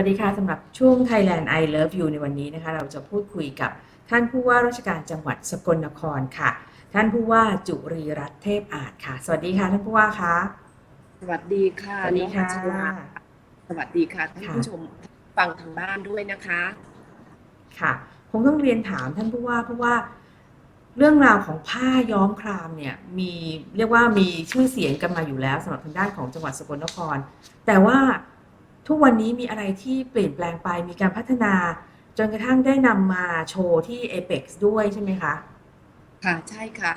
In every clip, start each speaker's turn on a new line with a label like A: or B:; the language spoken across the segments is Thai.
A: สวัสดีค่ะสำหรับช่วง Thailand I Love You ในวันนี้นะคะ เราจะพูดคุยกับท่านผู้ว่าราชการจังหวัดสกลนครค่ะ ท่านผู้ว่าจุรีรัตน์เทพอาจค่ะ สวัสดีค่ะท่านผู้ว่าคะ
B: สวัสดีค่ะ
A: สวัสดีค่ะ
B: น้องพัชราสวัสดีค่ะท่าน
A: ค่ะ
B: ผู้ชมฟังทางบ้านด้วยนะคะ
A: ค่ะคงต้องเรียนถามท่านผู้ว่าเพราะว่าเรื่องราวของผ้าย้อมครามเนี่ยมีเรียกว่ามีชื่อเสียงกันมาอยู่แล้วสำหรับทางด้านของจังหวัดสกลนคร แต่ว่า ทุกวันนี้มีอะไรที่เปลี่ยนแปลงไปมีการพัฒนา จนกระทั่งได้นำมาโชว์ที่ Apex ด้วยใช่ไหมคะ
B: ค่ะใช่ค่ะ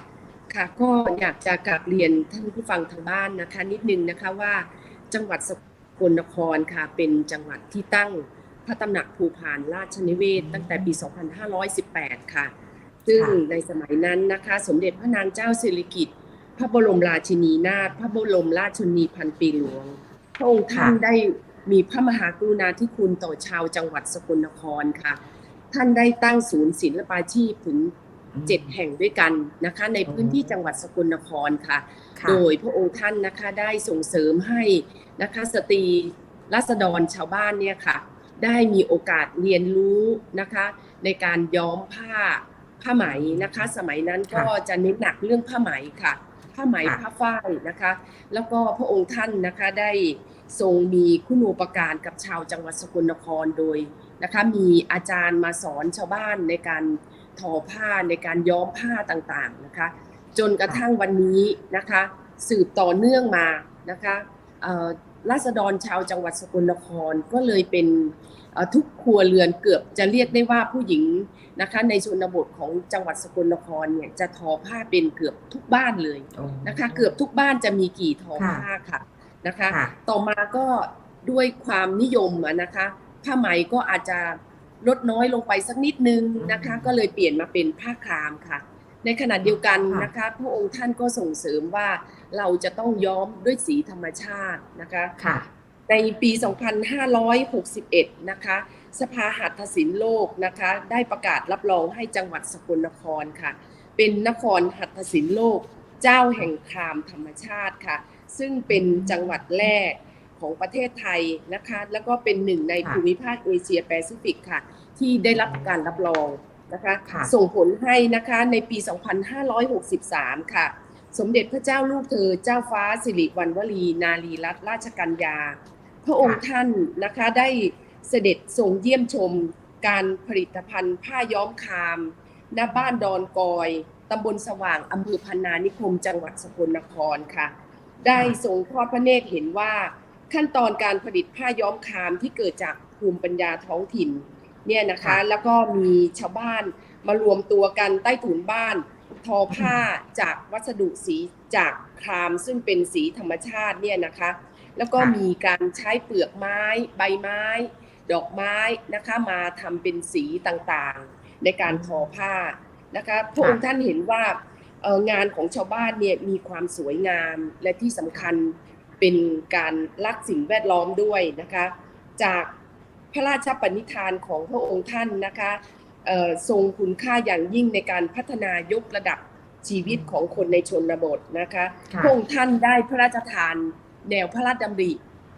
B: ค่ะก็อยากจะกราบเรียนท่านผู้ฟังทางบ้านนะคะ นิดนึงนะคะว่าจังหวัดสกลนครค่ะเป็นจังหวัดที่ตั้งพระตำหนักภูพานราชนิเวศน์ตั้งแต่ปี 2518 ค่ะ ซึ่ง
A: ค่ะ
B: ในสมัยนั้นนะคะ สมเด็จพระนางเจ้าสิริกิติ์พระบรมราชินีนาถพระบรมราชชนนีพันปีหลวง พระองค์ท่านได้ มีพระมหากรุณาธิคุณต่อชาวจังหวัดสกลนครค่ะ ท่านได้ตั้งศูนย์ศิลปาชีพถึงเจ็ดแห่งด้วยกันนะคะ ในพื้นที่จังหวัดสกลนครค่ะ
A: ค่ะ
B: โดยพระองค์ท่านนะคะได้ส่งเสริมให้นะคะสตรีรัษฎรชาวบ้านเนี่ยค่ะ ได้มีโอกาสเรียนรู้นะคะ ในการย้อมผ้าผ้าไหมนะคะ สมัยนั้นก็จะเน้นหนักเรื่องผ้าไหมค่ะ ผ้าไหม
A: ค่ะ
B: ผ้าฝ้ายนะคะ แล้วก็พระองค์ท่านนะคะได้ ทรงมีคุณูปการกับชาวจังหวัดสกลนครโดยนะคะมีอาจารย์มาสอนชาวบ้านในการทอผ้าในการย้อมผ้าต่างๆนะคะจนกระทั่งวันนี้นะคะสืบต่อเนื่องมานะคะราษฎรชาวจังหวัดสกลนครก็เลยเป็นทุกครัวเรือนเกือบจะเรียกได้ว่าผู้หญิงนะคะในชนบทของจังหวัดสกลนครเนี่ยจะทอผ้าเป็นเกือบทุกบ้านเลยนะคะเกือบทุกบ้านจะมีกี่ทอผ้าค่ะ นะคะ
A: ค่ะ
B: ต่อมาก็ด้วยความนิยมอะนะคะ ผ้าไหมก็อาจจะลดน้อยลงไปสักนิดนึงนะคะ
A: อืม
B: ก็เลยเปลี่ยนมาเป็นผ้าครามค่ะ ในขณะเดียวกัน
A: ค่ะ
B: นะคะพระองค์ท่านก็ส่งเสริมว่าเราจะต้องย้อมด้วยสีธรรมชาตินะคะ
A: ค่ะ
B: ในปี 2561 นะคะ สภาหัตถศิลป์โลกนะคะ ได้ประกาศรับรองให้จังหวัดสกลนครค่ะ เป็นนครหัตถศิลป์โลก เจ้าแห่งครามธรรมชาติค่ะ ซึ่งเป็นจังหวัดแรกของประเทศไทยนะคะ แล้วก็เป็นหนึ่งใน
A: ค่ะ
B: ภูมิภาคเอเชียแปซิฟิกค่ะ ที่ได้รับการรับรองนะคะ
A: ค่ะ
B: ส่งผลให้นะคะในปี 2563 ค่ะ สมเด็จพระเจ้าลูกเธอเจ้าฟ้าสิริวัณวลีนารีรัตนราชกัญญา พระองค์ท่านนะคะได้เสด็จทรงเยี่ยมชมการผลิตภัณฑ์ผ้าย้อมคามณบ้านดอนกอยตำบลสว่างอำเภอพันนานิคม จังหวัดสกลนครค่ะ ได้ทรงทอดพระเนตรเห็นว่าขั้นตอนการผลิตผ้าย้อมคามที่เกิดจากภูมิปัญญาท้องถิ่นเนี่ยนะคะ
A: ค่ะ
B: แล้วก็มีชาวบ้านมารวมตัวกันใต้ถุนบ้าน ทอผ้าจากวัสดุสีจากครามซึ่งเป็นสีธรรมชาติเนี่ยนะคะ แล้วก็
A: ค่ะ
B: มีการใช้เปลือกไม้ ใบไม้ ดอกไม้นะคะมาทำเป็นสีต่างๆ ในการทอผ้านะคะพระองค์ท่านเห็นว่าเอ่อ งานของชาวบ้านเนี่ยมีความสวยงามและที่สำคัญเป็นการรักสิ่งแวดล้อมด้วยนะคะ จากพระราชปณิธานของพระองค์ท่านนะคะเอ่อทรงคุณค่าอย่างยิ่งในการพัฒนายกระดับชีวิตของคนในชนบทนะคะ
A: ค่ะ
B: พระองค์ท่านได้พระราชทานแนวพระราชดำริ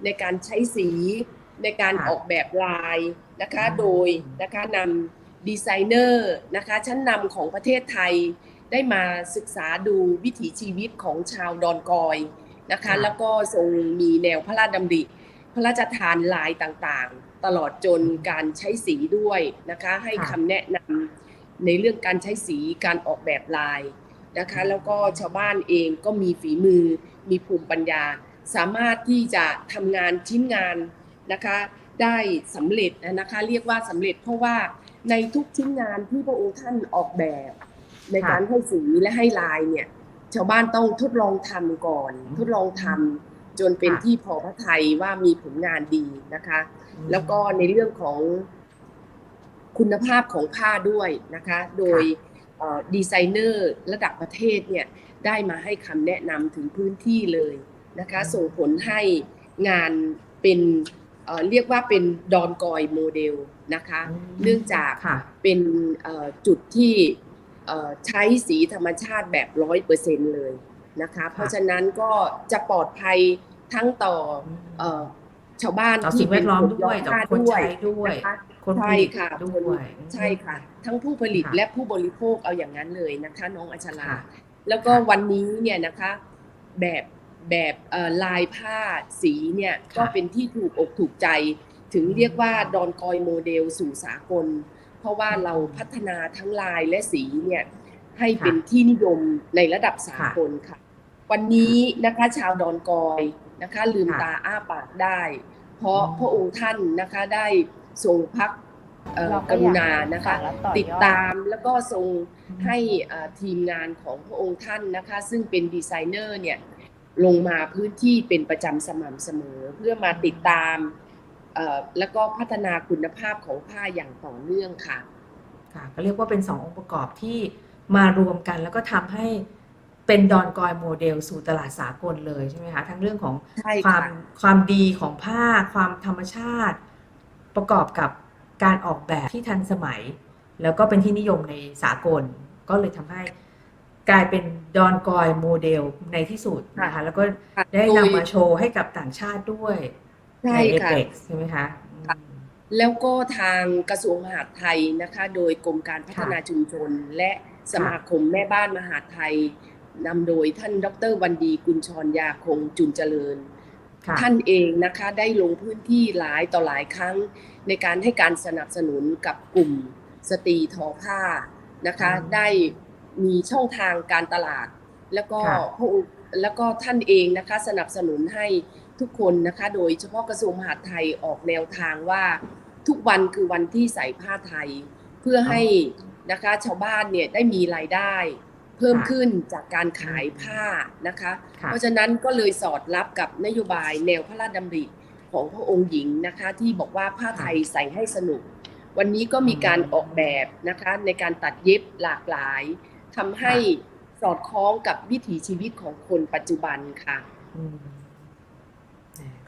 B: ในการใช้สีในการ
A: ค่ะ
B: ออกแบบลายนะคะ
A: อืม
B: โดยนะคะนำดีไซเนอร์นะคะชั้นนำของประเทศไทย ได้มาศึกษาดูวิถีชีวิตของชาวดอนกอยนะคะ แล้วก็ทรงมีแนวพระราชดำริ พระราชทานลายต่างๆ ตลอดจนการใช้สีด้วยนะคะ ให้
A: ค่ะ
B: คำแนะนำในเรื่องการใช้สีการออกแบบลายนะคะ แล้วก็ชาวบ้านเองก็มีฝีมือ มีภูมิปัญญา สามารถที่จะทำงานชิ้นงานนะคะ ได้สำเร็จนะคะ เรียกว่าสำเร็จเพราะว่าในทุกชิ้นงานที่พระองค์ท่านออกแบบ ในการให้สีและให้ลายเนี่ย ชาวบ้านต้องทดลองทำก่อน ทดลองทำจนเป็น
A: ค่ะ
B: ที่พอพระทัยว่ามีผลงานดีนะคะ แล้วก็ในเรื่องของคุณภาพของผ้าด้วยนะคะ โดยเอ่อดีไซเนอร์ระดับประเทศเนี่ยได้มาให้คำแนะนำถึงพื้นที่เลยนะคะ ส่งผลให้งานเป็นเอ่อเรียกว่าเป็นดอนกอยโมเดลนะคะ
A: อืม
B: เนื่องจาก
A: ค่ะ
B: เป็นเอ่อจุดที่เอ่อ ใช้สีธรรมชาติแบบร้อยเปอร์เซ็นเลยนะคะ เพราะฉะนั้นก็จะปลอดภัยทั้งต่อเอ่อชาวบ้าน
A: ต่อ
B: ที่
A: สิ่งแวดล้อม
B: เป็น
A: ด้วย
B: ย้
A: ต่อ
B: ผ้า
A: คนใช้ด้วย
B: นะคะ
A: คนผ
B: ใช่
A: ลิต
B: ค่ะ
A: ด้วย
B: ใช่ค่ะ ทั้งผู้ผลิต
A: ค่ะ
B: และผู้บริโภคเอาอย่างนั้นเลยนะคะ น้องอัชรา
A: ค่ะ
B: แล้วก็
A: ค่ะ
B: วันนี้เนี่ยนะคะแบบแบบเอ่อลายผ้าสีเนี่ย
A: ค่ะ
B: ก็เป็นที่ถูกอกถูกใจ ถึงเรียกว่าดอนกอยโมเดลสู่สากลเพ ราะว่าเราพัฒนาทั้งลายและสีเนี่ยให้เป็นที่นิยมในระดับสากลค่ะ วันนี้นะคะชาวดอนกอยนะคะ ลืม
A: ค่ะ
B: ตาอ้าปากได้ เพราะ
A: อืม
B: พระองค์ท่านนะคะได้ทรงพักเอ่อ
C: เรา
B: ก
C: ก็
B: รุ
C: อยาก
B: ณานะคะ
C: ฝากและต่อยอด
B: ติดตามแล้วก็ทรงให้เอ่อทีมงานของพระองค์ท่านนะคะ ซึ่งเป็นดีไซเนอร์เนี่ยลงมาพื้นที่เป็นประจำสม่ำเสมอ เพื่อมาติดตามเอ่อ แล้วก็พัฒนาคุณภาพของผ้าอย่างต่อเนื่องค่ะ
A: ค่ะก็เรียกว่าเป็นสององค์ประกอบที่มารวมกันแล้วก็ทำให้เป็นดอนกอยโมเดลสู่ตลาดสากลเลยใช่ไหมคะทั้งเรื่องของ
B: ใช่
A: ความ
B: ค่ะ
A: ความดีของผ้า ความธรรมชาติ ประกอบกับการออกแบบที่ทันสมัย แล้วก็เป็นที่นิยมในสากล ก็เลยทำให้กลายเป็นดอนกอยโมเดลในที่สุดนะคะ
B: ค่ะ
A: แล้วก็
B: ค่ะ
A: ได้
B: โดย
A: นำมาโชว์ให้กับต่างชาติด้วย
B: ใช่
A: ในเอ
B: ค่ะ
A: เปกใช่ไหมคะอืม
B: แล้วก็ทางกระทรวงมหาดไทยนะคะ โดยกรมการพัฒนาชุมชน และสมาคมแม่บ้านมหาดไทยนำโดยท่านดรวันดีกุลชรยาคงจุนเจริญ
A: ค่ะ
B: ท่านเองนะคะได้ลงพื้นที่หลายต่อหลายครั้ง ในการให้การสนับสนุนกับกลุ่มสตรีทอผ้านะคะ
A: อืม
B: ได้มีช่องทางการตลาด แล้วก็
A: ค่ะ
B: พระองค์แล้วก็ท่านเองนะคะสนับสนุนให้ ทุกคนนะคะ โดยเฉพาะกระทรวงมหาดไทยออกแนวทางว่าทุกวันคือวันที่ใส่ผ้าไทย เพื่อให้นะคะชาวบ้านเนี่ยได้มีรายได้ เพิ่ม
A: ค่ะ
B: ขึ้นจากการขายผ้านะคะ
A: ค่ะ
B: เพราะฉะนั้นก็เลยสอดรับกับนโยบายแนวพระราชดำริของพระองค์หญิงนะคะที่บอกว่าผ้าไทยใส่ให้สนุก วันนี้ก็มีการออกแบบนะคะในการตัดเย็บหลากหลายทำให้สอดคล้องกับวิถีชีวิตของคนปัจจุบันค่ะ
A: อืมแหม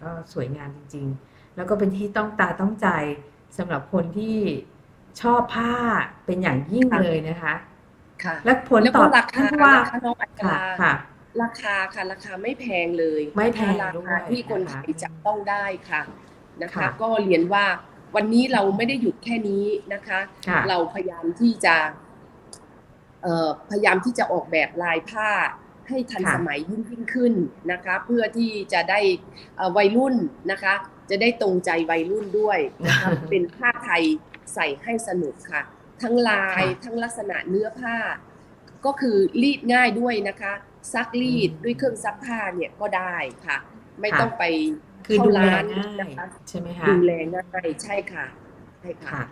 A: ก็สวยงามจริง ๆ แล้วก็เป็นที่ต้องตาต้องใจสำหรับคนที่ชอบผ้าเป็นอย่างยิ่ง
B: ค่ะ
A: เลยนะคะ
B: ค่ะ
A: และผล
B: แล้ว
A: ต
B: ก็
A: อบ
B: รา
A: ท่า
B: คาน
A: ผู้ว่า
B: นะคะน้องอัค
A: ค่ะ
B: รา
A: ค่ะ
B: ราคาค่ะราคาไม่แพงเลย
A: ไม่แพง
B: รา
A: ด้วย
B: คาที่คนไทย
A: นะคะ
B: จะต้องได้ค่ะนะคะ
A: ค่ะ
B: ก็เรียนว่าวันนี้เราไม่ได้หยุดแค่นี้นะคะ
A: ค่ะ
B: เราพยายามที่จะเอ่อพยายามที่จะออกแบบลายผ้า ให้ทัน
A: ค่ะ
B: สมัยยิ่งยิ่งขึ้นนะคะ เพื่อที่จะได้เอ่อวัยรุ่นนะคะ จะได้ตรงใจวัยรุ่นด้วยนะคะเป็นผ้าไทยใส่ให้สนุกค่ะ ทั้งลาย
A: ค่ะ
B: ทั้งลักษณะเนื้อผ้า ก็คือรีดง่ายด้วยนะคะ ซักรีด
A: อืม
B: ด้วยเครื่องซักผ้าเนี่ยก็ได้ค่ะ ไม่
A: ค่ะ
B: ต้องไป
A: คือ
B: เข้า
A: ดูแล
B: ร้าน
A: ง่าย
B: นะคะ
A: ใช่ไหมคะ
B: ดูแลง่ายใช่ค่ะใช่ค่ะ
A: ค่ะ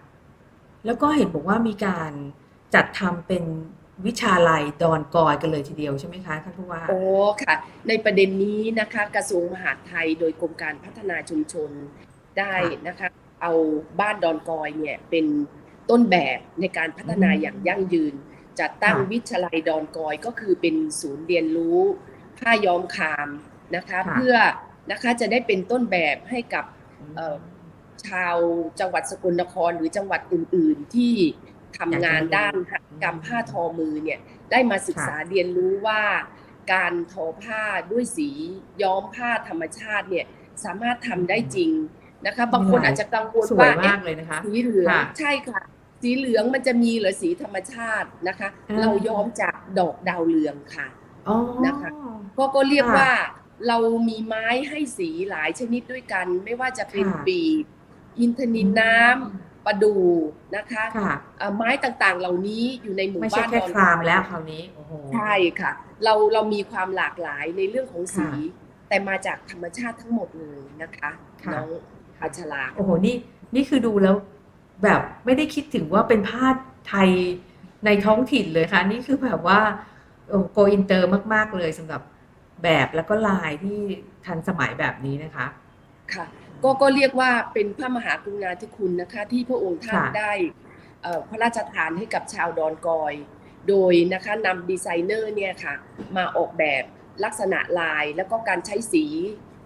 A: แล้วก็เห็นบอกว่ามีการจัดทำเป็น วิชาลัยดอนกอยกันเลยทีเดียวใช่ไหมคะท่านผู้ว่า
B: โอ้ค่ะ ในประเด็นนี้นะคะกระทรวงมหาดไทยโดยกรมการพัฒนาชุมชนได้นะคะ เอาบ้านดอนกอยเนี่ยเป็นต้นแบบในการพัฒนา
A: อืม
B: อย่างยั่งยืน จัดตั้ง
A: ค่ะ
B: วิทยาลัยดอนกอยก็คือเป็นศูนย์เรียนรู้ผ้าย้อมคามนะคะ
A: ค่ะ
B: เพื่อนะคะจะได้เป็นต้นแบบให้กับเอ่อชาวจังหวัดสกลนครหรือจังหวัดอื่น ๆ ที่ ทำงานด้านหัตถกรรมผ้าทอมือเนี่ยได้มาศึกษาเรียนรู้ว่า การทอผ้าด้วยสีย้อมผ้าธรรมชาติเนี่ยสามารถทำได้จริงนะคะบางคนอาจจะกังวล
A: สวย
B: ว่า
A: มา
B: เอ๊ะ
A: กเลยนะคะ
B: สีเหลือง
A: ค่ะ
B: ใช่ค่ะ สีเหลืองมันจะมีเหรือสีธรรมชาตินะคะ
A: อ่า
B: เราย้อมจากดอกดาวเรืองค่ะ
A: อ๋อ
B: นะคะก็ก็เรียก
A: ค่ะ
B: ว่าเรามีไม้ให้สีหลายชนิดด้วยกัน ไม่ว่าจะเป็น
A: ค่ะ
B: ปีบอินทนินน้ำ ประดูนะคะ
A: ค่ะ
B: เอ่อไม้ต่างๆ เหล่านี้อยู่ในหมู่
A: ไม่ใช่
B: บ้าน
A: แค่
B: ดอน
A: คราม
B: กอย
A: แล้วคราวนี้โอ้โห
B: ใช่ค่ะ เราเรามีความหลากหลายในเรื่องของสี
A: ค่ะ
B: แต่มาจากธรรมชาติทั้งหมดเลยนะคะ
A: ค่ะ
B: น้องอัชรา
A: โอ้โหนี่นี่คือดูแล้วแบบไม่ได้คิดถึงว่าเป็นผ้าไทยในท้องถิ่นเลยค่ะ นี่คือแบบว่าโกอินเตอร์มาก ๆ เลยสำหรับแบบแล้วก็ลายที่ทันสมัยแบบนี้นะคะ
B: ค่ะ ก็ก็เรียกว่าเป็นพระมหากรุณาธิคุณนะคะ ที่พระองค์ท่าน
A: ค่ะ
B: ได้เอ่อพระราชทานให้กับชาวดอนกอย โดยนะคะนำดีไซเนอร์เนี่ยค่ะ มาออกแบบลักษณะลายแล้วก็การใช้สี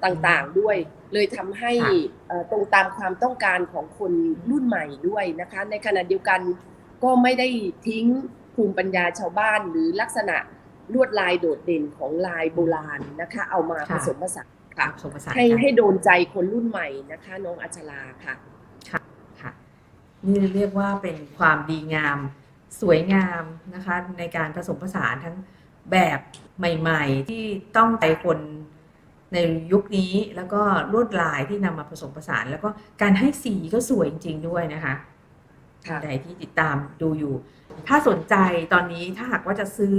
B: ต่างๆด้วย เลยทำให้
A: ค่ะ
B: เอ่อตรงตามความต้องการของคนรุ่นใหม่ด้วยนะคะ ในขณะเดียวกันก็ไม่ได้ทิ้งภูมิปัญญาชาวบ้านหรือลักษณะลวดลายโดดเด่นของลายโบราณนะคะ เอามาผ
A: ค่ะ
B: สมผสาน ค่ะ
A: ผสมผสาน
B: ให้
A: กัน
B: ให้โดนใจคนรุ่นใหม่นะคะ น้องอัชราค่ะ
A: ค่ะ นี่เรียกว่าเป็นความดีงาม สวยงามนะคะ ในการผสมผสานทั้งแบบใหม่ ๆ ที่ต้องใจคนในยุคนี้แล้วก็ลวดลายที่นำมาผสมผสาน แล้วก็การให้สีก็สวยจริง ๆ ด้วยนะคะ
B: ค่ะ
A: ใดที่ติดตามดูอยู่ ถ้าสนใจตอนนี้ถ้าหากว่าจะซื้อ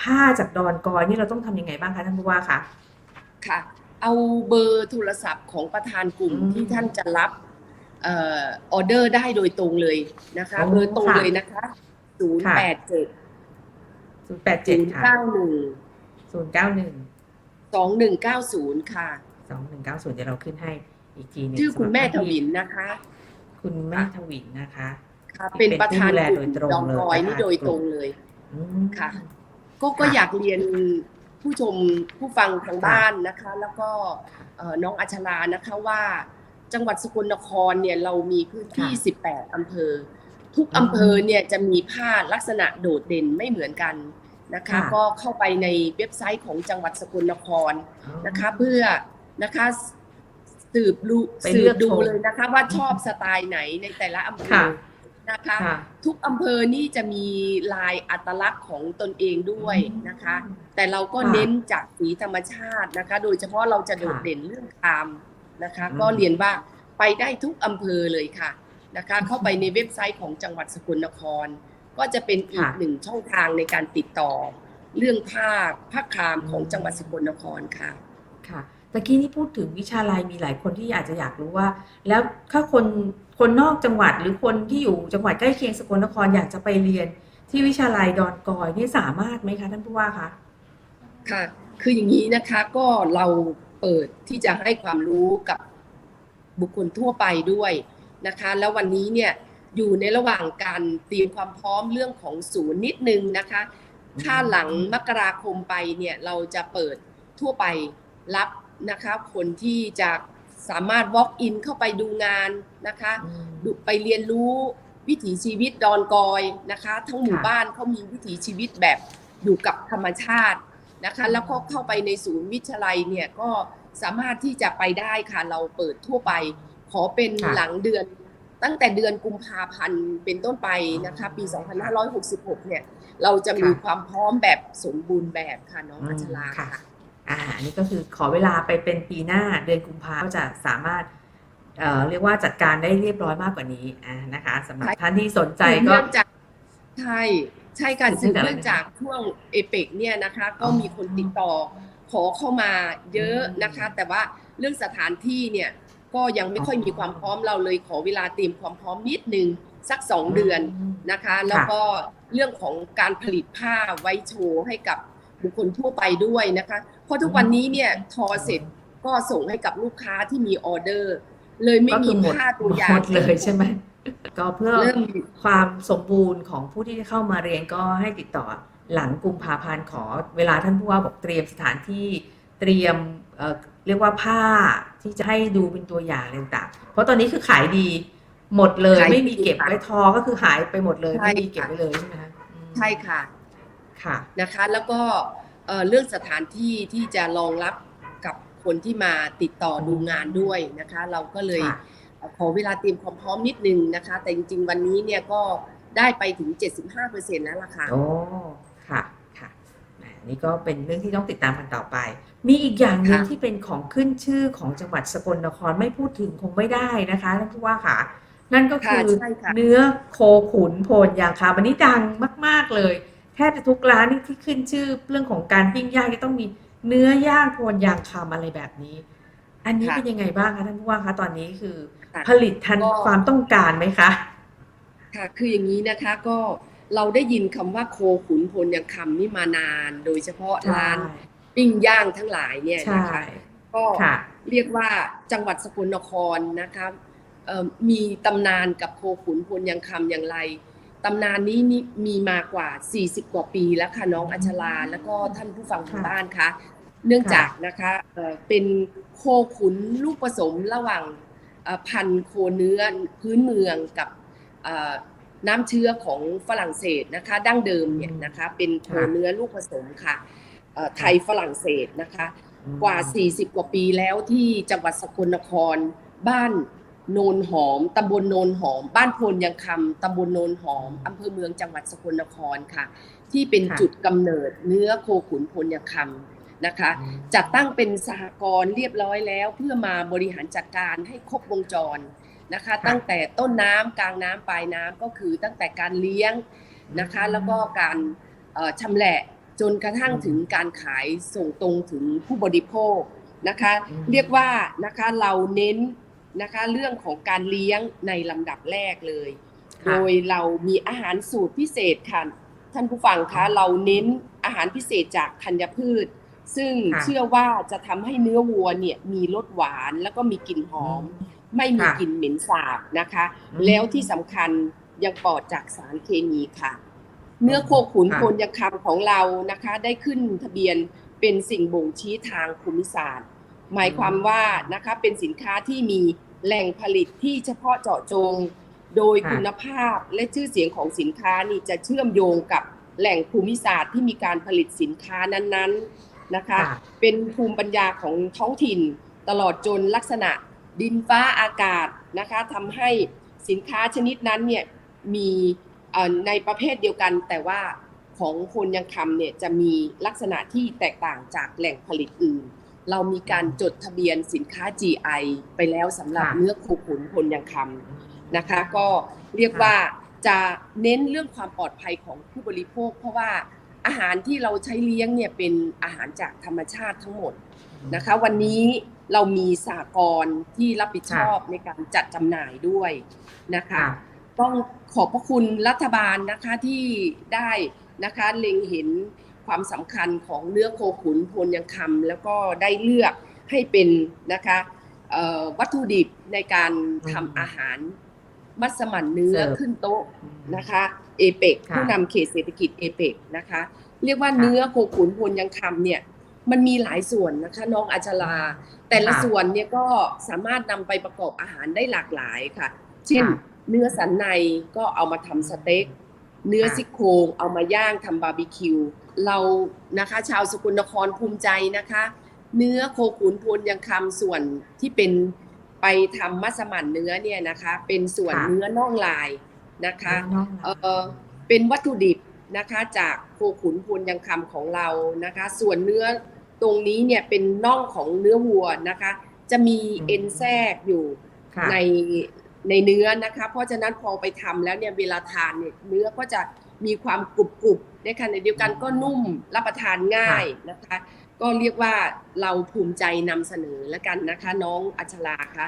A: ผ้าจากดอนกอยนี่เราต้องทำยังไงบ้างคะท่านผู้ว่าคะ ค่ะ
B: เอาเบอร์โทรศัพท์ของประธานกลุ่ม
A: อืม
B: ที่ท่านจะรับเอ่อออเดอร์ได้โดยตรงเลยนะคะ
A: โอ้
B: เบอร์ตรง
A: ค่ะ
B: เลยนะคะศูนย์
A: ค่ะ
B: แปดเจ็ด
A: ศูนย์แปด
B: ศู
A: เจ็ด
B: นย์
A: ค่ะ
B: เก้าหนึ่ง
A: ศูนย์เก้าหนึ่ง
B: สองหนึ่งเก้าศูนย์ค่ะ
A: สองหนึ่งเก้าศูนย์เดี๋ยวเราขึ้นให้อีกทีหนึง
B: ชื่อคุณแม่ท
A: สำหรับ
B: วินนะคะ
A: คุณแม่ทวินนะคะ
B: ค่ะเป็นประธาน
A: เป็นผู้ดูแล
B: กลุ่ม
A: โดยตรง
B: ดอง
A: เลย
B: กอยนี่
A: ประธาน
B: โดย
A: กลุ่ม
B: ตรงเลย
A: อืม
B: ค่ะก็ก็
A: ค่ะ
B: อยากเรียน ผู้ชมผู้ฟังทาง
A: ค่ะ
B: บ้านนะคะ แล้วก็เอ่อน้องอัชรานะคะว่าจังหวัดสกลนครเนี่ยเรามีพื้นที่ 18 อำเภอ ทุก
A: อืม
B: อำเภอเนี่ยจะมีผ้าลักษณะโดดเด่นไม่เหมือนกันนะคะ
A: ค่ะ
B: ก็เข้าไปในเว็บไซต์ของจังหวัดสกลนคร
A: อ๋อ
B: นะคะ เพื่อนะคะสืบดู
A: ไป
B: สื
A: เลือบก
B: ดู
A: ชม
B: เลยนะคะ ว่าชอบสไตล์ไหนในแต่ละอำเภ
A: ค่ะ
B: อ นะคะ
A: ค่ะ
B: ทุกอำเภอนี่จะมีลายอัตลักษณ์ของตนเองด้วยนะคะ แต่เราก็
A: ค่ะ
B: เน้นจากสีธรรมชาตินะคะ โดยเฉพาะเราจะโดด
A: ค่ะ
B: เด่นเรื่องคามนะคะ
A: อืม
B: ก็เรียนว่าไปได้ทุกอำเภอเลยค่ะนะคะ เข้าไปในเว็บไซต์ของจังหวัดสกลนคร ก็จะเป็นอีก
A: ค่ะ
B: หนึ่งช่องทางในการติดต่อ เรื่องผ้าผ้าครามของ
A: อืม
B: จังหวัดสกลนครค่ะ
A: ค่ะ ตะกี้นี่พูดถึงวิชาลัยมีหลายคนที่อาจจะอยากรู้ว่า แล้วถ้าคนคนนอกจังหวัดหรือคนที่อยู่จังหวัดใกล้เคียงสกลนครอยากจะไปเรียนที่วิชาลัยดอนกอยนี่สามารถไหมคะท่านผู้ว่าคะ
B: ค่ะ คืออย่างนี้นะคะก็เราเปิดที่จะให้ความรู้กับบุคคลทั่วไปด้วยนะคะ แล้ววันนี้เนี่ยอยู่ในระหว่างการเตรียมความพร้อมเรื่องของศูนย์นิดนึงนะคะถ้าหลังมกราคมไปเนี่ยเราจะเปิดทั่วไปรับ นะคะคนที่จะสามารถ walk in เข้าไปดูงานนะคะ
A: อืม
B: ดูไปเรียนรู้วิถีชีวิตดอนกอยนะคะ ทั้งหมู่
A: ค่ะ
B: บ้านเขามีวิถีชีวิตแบบอยู่กับธรรมชาตินะคะ แล้วก็เข้าไปในศูนย์วิทยาลัยเนี่ยก็สามารถที่จะไปได้ค่ะ เราเปิดทั่วไป ขอเป็น
A: ค่ะ
B: หลังเดือน ตั้งแต่เดือนกุมภาพันธ์เป็นต้นไปนะคะ ปี 2566 เนี่ย เราจะมี
A: ค่ะ
B: ความพร้อมแบบสมบูรณ์แบบค่ะน้อง
A: อืม
B: อัชรา
A: ค่ะ
B: ค่ะ
A: อ่าอันนี้ก็คือขอเวลาไปเป็นปีหน้าเดือนกุมภาก็จะสามารถเอ่อเรียกว่าจัดการได้เรียบร้อยมากกว่านี้อ่านะคะสำหรับ
B: ใช่
A: ท่านที่สนใจ
B: สืบ
A: ก็
B: เนื่องจากใช่ใช่การ
A: สื
B: สื
A: บบเนื่
B: เนื่
A: อ
B: องง
A: จา
B: จากกช่วงเอเปกเนี่ยนะคะ ก็
A: อ๋อ
B: มีคนติดต่อขอเข้ามาเยอะ
A: อืม
B: นะคะ แต่ว่าเรื่องสถานที่เนี่ยก็ยังไม่ค่อย
A: อ๋อ
B: มีความพร้อมเราเลยขอเวลาเตรียมความพร้อมนิดนึงสักสองเดือนนะคะ แล้วก็เรื่องของการผลิตผ้าไว้โชว์ให้กับ บุคคลทั่วไปด้วยนะคะ เพราะทุกวันนี้เนี่ยทอเสร็จก็ส่งให้กับลูกค้าที่มีออเดอร์ เลยไม่
A: ก็
B: มี
A: คือหมด
B: ผ้าตัวอย่า
A: หม
B: ง
A: ดเลยใช่ไหมก็เพื่อ
B: เริ่ม
A: ความสมบูรณ์ของผู้ที่เข้ามาเรียนก็ให้ติดต่อหลังกุมภาพันธ์ขอเวลาท่านผู้ว่าบอกเตรียมสถานที่เตรียมเอ่อเรียกว่าผ้าที่จะให้ดูเป็นตัวอย่างอะไรต่างๆเพราะตอนนี้คือขายดีหมดเลย
B: ขายดี
A: ไม่มีเก็บ
B: ค่ะ
A: ไว้ทอก็คือหายไปหมดเลย
B: ใช่
A: ไม่มีเก็บ
B: ค่ะ
A: ไว้เลยใช่ไหมคะอืม
B: ใช่ค่ะ
A: ค่ะ
B: นะคะ แล้วก็เอ่อเรื่องสถานที่ที่จะรองรับกับคนที่มาติดต่อดูงานด้วยนะคะ เราก็เลย
A: ค่ะ
B: ขอเวลาเตรียมความพร้อมนิดนึงนะคะ แต่จริง ๆ วันนี้เนี่ยก็ได้ไปถึง 75%แล้วล่ะค่ะ
A: โอ้ค่ะค่ะอ่านี่ก็เป็นเรื่องที่ต้องติดตามกันต่อไป มีอีกอย่างหนึ่ง
B: ค่ะ
A: ที่เป็นของขึ้นชื่อของจังหวัดสกลนครไม่พูดถึงคงไม่ได้นะคะท่านผู้ว่าค่ะ นั่นก็คือ
B: ใช่ค่ะ
A: เนื้อโคขุนโพนยางคาวันนี้ดังมาก ๆเลย แทบจะทุกร้านนี่ที่ขึ้นชื่อเรื่องของการปิ้งย่างจะต้องมีเนื้อย่างโพนยางคำอะไรแบบนี้ อันนี้
B: ค่ะ
A: เป็นยังไงบ้างคะท่านผู้ว่าคะตอนนี้คือ
B: ค่ะ
A: ผลิตทัน
B: ก็
A: ความต้องการไหมคะ
B: ค่ะคืออย่างนี้นะคะก็เราได้ยินคำว่าโคขุนพลยังคำนี่มานาน โดยเฉพาะร้านปิ้งย่างทั้งหลายเนี่ย
A: ใช่
B: นะคะก็
A: ค่ะ
B: เรียกว่าจังหวัดสกลนครนะคะเอ่อมีตำนานกับโคขุนพลยังคำอย่างไร ตำนานนี้นี่มีมากว่า 40 กว่าปีแล้วค่ะน้องอัชราแล้วก็ท่านผู้ฟังทาง
A: ค่ะ
B: บ้านคะเนื่องจากนะคะเอ่อเป็นโคขุนลูกผสมระหว่างเอ่อพันธุ์โคเนื้อพื้นเมืองกับเอ่อน้ำเชื้อของฝรั่งเศสนะคะดั้งเดิมเนี่ยนะคะเป็นโคเนื้อลูกผสมค่ะเอ่อไทยฝรั่งเศสนะคะ
A: อืม
B: กว่า 40 กว่าปีแล้วที่จังหวัดสกลนครบ้าน โนนหอมตำบลโนนหอม บ้านโพนยังคำตำบลโนนหอมอำเภอเมืองจังหวัดสกลนครค่ะ ที่เป็น
A: ค่ะ
B: จุดกำเนิดเนื้อโคขุนพลยังคำนะคะ จัดตั้งเป็นสหกรณ์เรียบร้อยแล้ว เพื่อมาบริหารจัดการให้ครบวงจรนะคะ
A: ค่ะ
B: ตั้งแต่ต้นน้ำกลางน้ำปลายน้ำก็คือตั้งแต่การเลี้ยงนะคะ แล้วก็การเอ่อชำแหละจนกระทั่งถึงการขายส่งตรงถึงผู้บริโภคนะคะ
A: อืม
B: เรียกว่านะคะเราเน้น นะคะ เรื่องของการเลี้ยงในลำดับแรกเลย
A: ค่ะ
B: โดยเรามีอาหารสูตรพิเศษค่ะ ท่านผู้ฟังคะเราเน้นอาหารพิเศษจากธัญพืช ซึ่ง
A: ค่ะ
B: เชื่อว่าจะทำให้เนื้อวัวเนี่ยมีรสหวานแล้วก็มีกลิ่นหอม ไม่มี
A: ค่ะ
B: กลิ่นเหม็นสาบนะคะ
A: อืม
B: แล้วที่สำคัญยังปลอดจากสารเคมีค่ะ เนื้อโคขุน
A: ค่ะ
B: โคนยางคำของเรานะคะ ได้ขึ้นทะเบียนเป็นสิ่งบ่งชี้ทางภูมิศาสตร์หมายความว่านะคะเป็นสินค้าที่มี แหล่งผลิตที่เฉพาะเจาะจง โดย
A: ค่ะ
B: คุณภาพและชื่อเสียงของสินค้านี่จะเชื่อมโยงกับแหล่งภูมิศาสตร์ที่มีการผลิตสินค้านั้นๆนะคะ
A: ค่ะ
B: เป็นภูมิปัญญาของท้องถิ่น ตลอดจนลักษณะดินฟ้าอากาศนะคะทำให้สินค้าชนิดนั้นเนี่ยมีเอ่อในประเภทเดียวกัน แต่ว่าของคนยังคำเนี่ยจะมีลักษณะที่แตกต่างจากแหล่งผลิตอื่น เรามีการจดทะเบียนสินค้า GI ไปแล้วสำหรับ
A: ค่ะ
B: เนื้อโคขุนคนยังคำนะคะ ก็เรียกว่าจะเน้นเรื่องความปลอดภัยของผู้บริโภค เพราะว่าอาหารที่เราใช้เลี้ยงเนี่ยเป็นอาหารจากธรรมชาติทั้งหมดนะคะ วันนี้เรามีสากลที่รับผิดชอบในการจัดจำหน่ายด้วยนะคะ
A: ค่ะ
B: ต้องขอบพระคุณรัฐบาลนะคะที่ได้นะคะเล็งเห็น ความสำคัญของเนื้อโคขุนโพนยังคำแล้วก็ได้เลือกให้เป็นนะคะเอ่อวัตถุดิบในการทำอาหารมัสมั่นเนื้อ
A: เสิร์ฟ
B: ขึ้นโต๊ะนะคะเอเปก
A: ค่ะ
B: ผู้นำเขตเศรษฐกิจเอเปกนะคะ เรียกว่า
A: ค่ะ
B: เนื้อโคขุนโพนยังคำเนี่ยมันมีหลายส่วนนะคะน้องอัจราแต่ละ
A: ค่ะ
B: ส่วนเนี่ยก็สามารถนำไปประกอบอาหารได้หลากหลายค่ะ เช่น
A: ค่ะ
B: เนื้อสันในก็เอามาทำสเต็กเนื้อ
A: ค่ะ
B: ซี่โครงเอามาย่างทำบาร์บีคิว เรานะคะชาวสกลนครภูมิใจนะคะ เนื้อโคขุนพลยังคำส่วนที่เป็นไปทำมัสมั่นเนื้อเนี่ยนะคะ เป็นส่วน
A: ค่ะ
B: เนื้อน่องลายนะคะ
A: น้อง
B: เออเป็นวัตถุดิบนะคะจากโคขุนพลยังคำของเรานะคะ ส่วนเนื้อตรงนี้เนี่ยเป็นน่องของเนื้อวัวนะคะ จะมีเอ็นแทรกอยู่
A: ค่ะ
B: ในในเนื้อนะคะ เพราะฉะนั้นพอไปทำแล้วเนี่ยเวลาทานเนี่ยเนื้อก็จะ มีความกรุบกรุบในขณะเดียวกันก็นุ่มรับประทานง่ายนะคะ ก็เรียกว่าเราภูมิใจนำเสนอแล้วกันนะคะ น้องอัชราคะ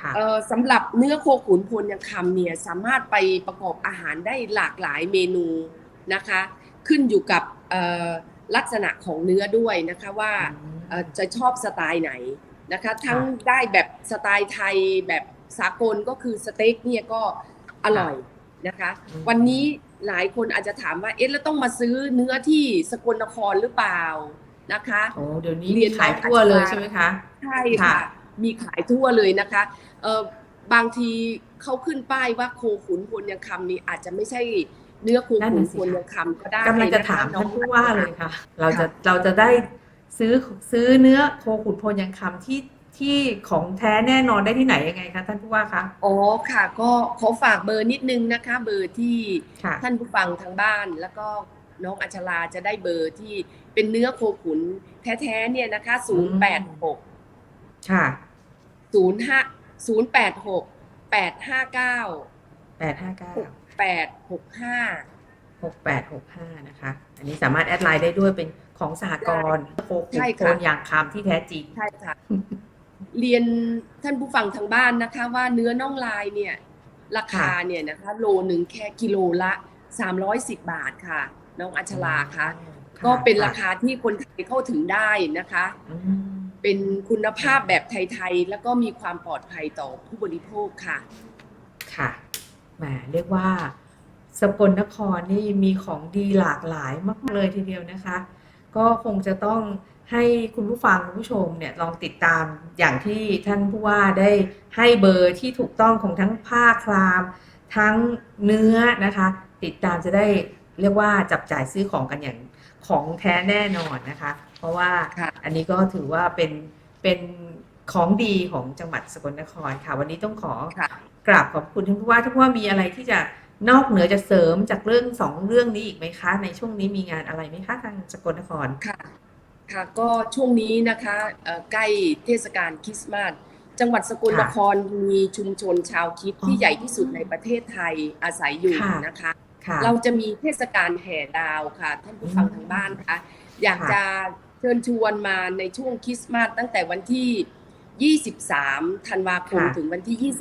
A: ค่ะ
B: เอ่อสำหรับเนื้อโคขุนพลยังคำเนี่ยสามารถไปประกอบอาหารได้หลากหลายเมนูนะคะ ขึ้นอยู่กับเอ่อลักษณะของเนื้อด้วยนะคะว่าเอ่อจะชอบสไตล์ไหนนะคะ ทั้งได้แบบสไตล์ไทยแบบสากลก็คือสเต็กเนี่ยก็อร่อยนะคะ
A: อืม
B: วันนี้ หลายคนอาจจะถามว่าเอ๊ะแล้วต้องมาซื้อเนื้อที่สกลนครหรือเปล่านะคะ
A: โอ้เดี๋ยวนี้
B: เรียน
A: ขายทั่วเลยใช่ไหมคะ
B: ใช่
A: ค่ะ
B: ค่ะ มีขายทั่วเลยนะคะเออบางทีเขาขึ้นป้ายว่าโคขุนพลยังคำนี่อาจจะไม่ใช่เนื้อโคขุนพลยังคำก็ได้
A: กำลังจะ
B: นค
A: ถาม
B: น้
A: ท่านผู้ว่าเลยค่ะ เราจะ
B: ค่ะ
A: เราจะได้ซื้อซื้อเนื้อโคขุนพลยังคำที่ ที่ของแท้แน่นอนได้ที่ไหนยังไงคะท่านผู้ว่าคะ
B: อ๋อค่ะ ก็ขอฝากเบอร์นิดนึงนะคะ เบอร์ที่
A: ค่ะ
B: ท่านผู้ฟังทางบ้าน แล้วก็น้องอัชราจะได้เบอร์ที่เป็นเนื้อโคขุนแท้ๆเนี่ยนะคะ0 8 6
A: ค่ะ
B: 0 5 0 8 6 8 5 9
A: แปดห้าเก้า
B: 8 6 5
A: หกแปดหกห้านะคะ อันนี้สามารถแอดไลน์ได้ด้วยเป็นของสหกรณ์โคขุน
B: ใช่
A: โพ
B: ค่ะ
A: นอย่างคำที่แท้จริง
B: ใช่ค่ะ เรียนท่านผู้ฟังทางบ้านนะคะ ว่าเนื้อน่องลายเนี่ยราคาเนี่ยนะคะโลหนึ่งแค่กิโลละ 310 บาทค่ะ น้องอัชราคะก็เป็นราคาที่คนไทยเข้าถึงได้นะคะ
A: อืม
B: เป็นคุณภาพแบบไทยๆ แล้วก็มีความปลอดภัยต่อผู้บริโภคค่ะ
A: ค่ะแหมเรียกว่าสกลนครนี่มีของดีหลากหลายมากๆเลยทีเดียวนะคะ ก็คงจะต้อง ให้คุณผู้ฟังคุณผู้ชมเนี่ยลองติดตามอย่างที่ท่านผู้ว่าได้ให้เบอร์ที่ถูกต้องของทั้งผ้าคลาม ทั้งเนื้อนะคะ ติดตามจะได้เรียกว่าจับจ่ายซื้อของกันอย่างของแท้แน่นอนนะคะ เพราะว่าอันนี้ก็ถือว่าเป็นเป็นของดีของจังหวัดสกลนครค่ะ วันนี้ต้องขอกราบขอบคุณท่านผู้ว่าท่านผู้ว่ามีอะไรที่จะนอกเหนือจะเสริมจากเรื่องสองเรื่องนี้อีกไหมคะ ในช่วงนี้มีงานอะไรไหมคะทางสกลนคร
B: ค่ะ ค่ะก็ช่วงนี้นะคะเอ่อใกล้เทศกาลคริสต์มาสจังหวัดสกลนครมีชุมชนชาวคริด
A: อ๋อ
B: ที่ใหญ่ที่สุดในประเทศไทยอาศัยอยู่
A: ค่ะ
B: นะคะ
A: ค่ะ
B: เราจะมีเทศกาลแห่ดาวค่ะ ท่านผู้ฟัง
A: อืม
B: ทางบ้านคะอยาก
A: ค่ะ
B: จะเชิญชวนมาในช่วงคริสต์มาสตั้งแต่วันที่ 23 ธันวาคม
A: ค่ะ
B: ถึงวันที่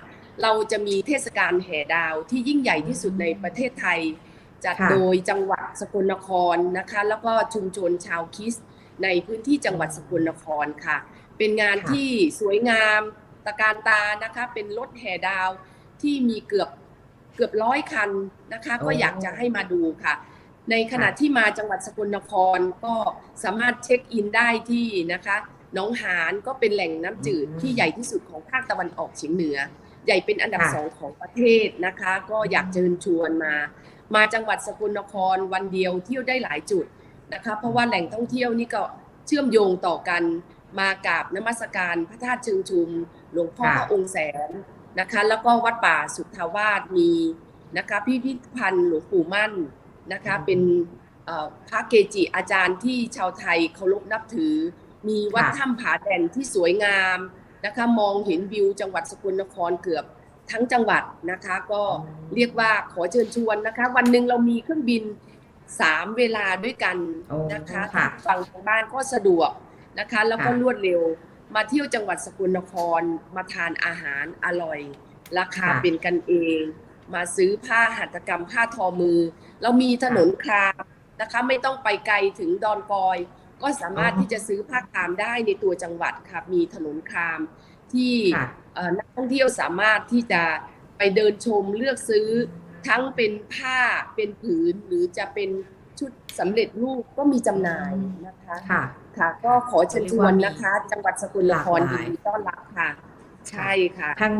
B: 25 เราจะมีเทศกาลแห่ดาวที่ยิ่งใหญ่ที่สุดในประเทศไทย จัด
A: ค่ะ
B: โดยจังหวัดสกลนครนะคะ แล้วก็ชุมชนชาวคริสต์ในพื้นที่จังหวัดสกลนครค่ะ เป็นงาน
A: ค่ะ
B: ที่สวยงามตะการตานะคะ เป็นรถแห่ดาวที่มีเกือบเกือบร้อยคันนะคะ ก็
A: โอ้
B: อยากจะให้มาดูค่ะ ในขณะ
A: ค่ะ
B: ที่มาจังหวัดสกลนครก็สามารถเช็คอินได้ที่นะคะหน้องหานก็เป็นแหล่งน้ำจืด
A: อืม
B: ที่ใหญ่ที่สุดของภาคตะวันออกเฉียงเหนือ ใหญ่เป็นอันดับ
A: ค่ะ
B: สองของประเทศนะคะ ก็อยากเชิญชวนมา มาจังหวัดสกลนครวันเดียวเที่ยวได้หลายจุดนะคะเพราะว่าแหล่งท่องเที่ยวนี่ก็เชื่อมโยงต่อกันมากราบนมัสการพระธาตุเชิงชุม หลวงพ่อ
A: ค่ะ
B: พระองค์แสนนะคะ แล้วก็วัดป่าสุทธาวาสมีนะคะพิพิธภัณฑ์หลวงปู่มั่นนะคะเป็นเอ่อพระเกจิอาจารย์ที่ชาวไทยเคารพนับถือ มีวัด
A: ค่ะ
B: ถ้ำผาแดนที่สวยงามนะคะ มองเห็นวิวจังหวัดสกลนครเกือบ ทั้งจังหวัดนะคะ ก็
A: อืม
B: เรียกว่าขอเชิญชวนนะคะ วันหนึ่งเรามีเครื่องบินสามเวลาด้วยกัน
A: โอ้
B: นะคะ
A: ค่ะ
B: ฝั่งทางบ้านก็สะดวกนะคะ แล้วก็
A: ค่ะ
B: รวดเร็วมาเที่ยวจังหวัดสกลนคร มาทานอาหารอร่อย ราคา
A: ค่ะ
B: เป็นกันเอง มาซื้อผ้าหัตถกรรมผ้าทอมือ เรามีถนนครามนะคะ ไม่ต้องไปไกลถึงดอนกอย ก็สามารถ
A: อ๋อ
B: ที่จะซื้อผ้าครามได้ในตัวจังหวัดค่ะมีถนนคราม ที่
A: ค่ะ
B: เอ่อนักท่องเที่ยวสามารถที่จะไปเดินชมเลือกซื้อทั้งเป็นผ้าเป็นผืนหรือจะเป็นชุดสำเร็จรูปก็มีจำหน่ายนะคะ
A: ค่ะ
B: ค่ะ ก็ขอเชิญชวนนะคะ จังหวัดสกลนคร
A: หลากห
B: ยิ
A: ลาย
B: นดีต้อนรับค่ะ ใช่ค่ะ
A: ทาง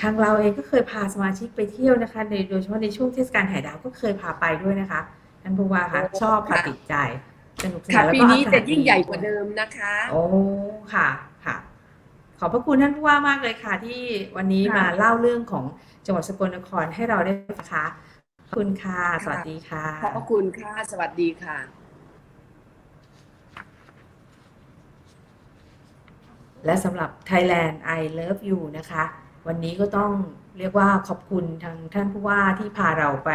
A: ทางเราเองก็เคยพาสมาชิกไปเที่ยวนะคะในโดยเฉพาะในช่วงเทศกาลแห่ดาวก็เคยพาไปด้วยนะคะท่านผู้ว่าคะ
B: โอ้
A: ชอบค่ะ
B: ค่ะ
A: ติดใจสนุกสนา
B: ค่ะ
A: นแล้ว
B: ปี
A: ก็
B: นี้
A: อากาศ
B: จะยิ่งใหญ่
A: ดี
B: กว่าเดิมนะคะ
A: โอ้ค่ะค่ะ ขอบพระคุณท่านผู้ว่ามากเลยค่ะที่วันนี้
B: ค่ะ
A: มาเล่าเรื่องของจังหวัดสกลนครให้เราได้ฟังนะคะขอบคุณค่ะ สวัสดีค่ะ
B: ขอบพระคุณค่ะ สวัสดีค่ะ
A: และสำหรับ Thailand I Love You นะคะ วันนี้ก็ต้องเรียกว่าขอบคุณทางท่านผู้ว่าที่พาเราไป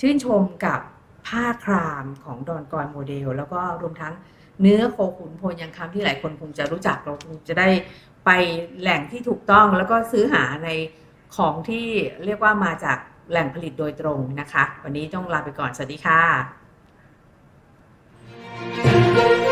A: ชื่นชมกับผ้าครามของดอนกอยโมเดล แล้วก็รวมทั้งเนื้อโคขุนโพนยังคำที่หลายคนคงจะรู้จักเราคงจะได้ ไปแหล่งที่ถูกต้องแล้วก็ซื้อหาในของที่เรียกว่ามาจากแหล่งผลิตโดยตรงนะคะ วันนี้ต้องลาไปก่อน สวัสดีค่ะ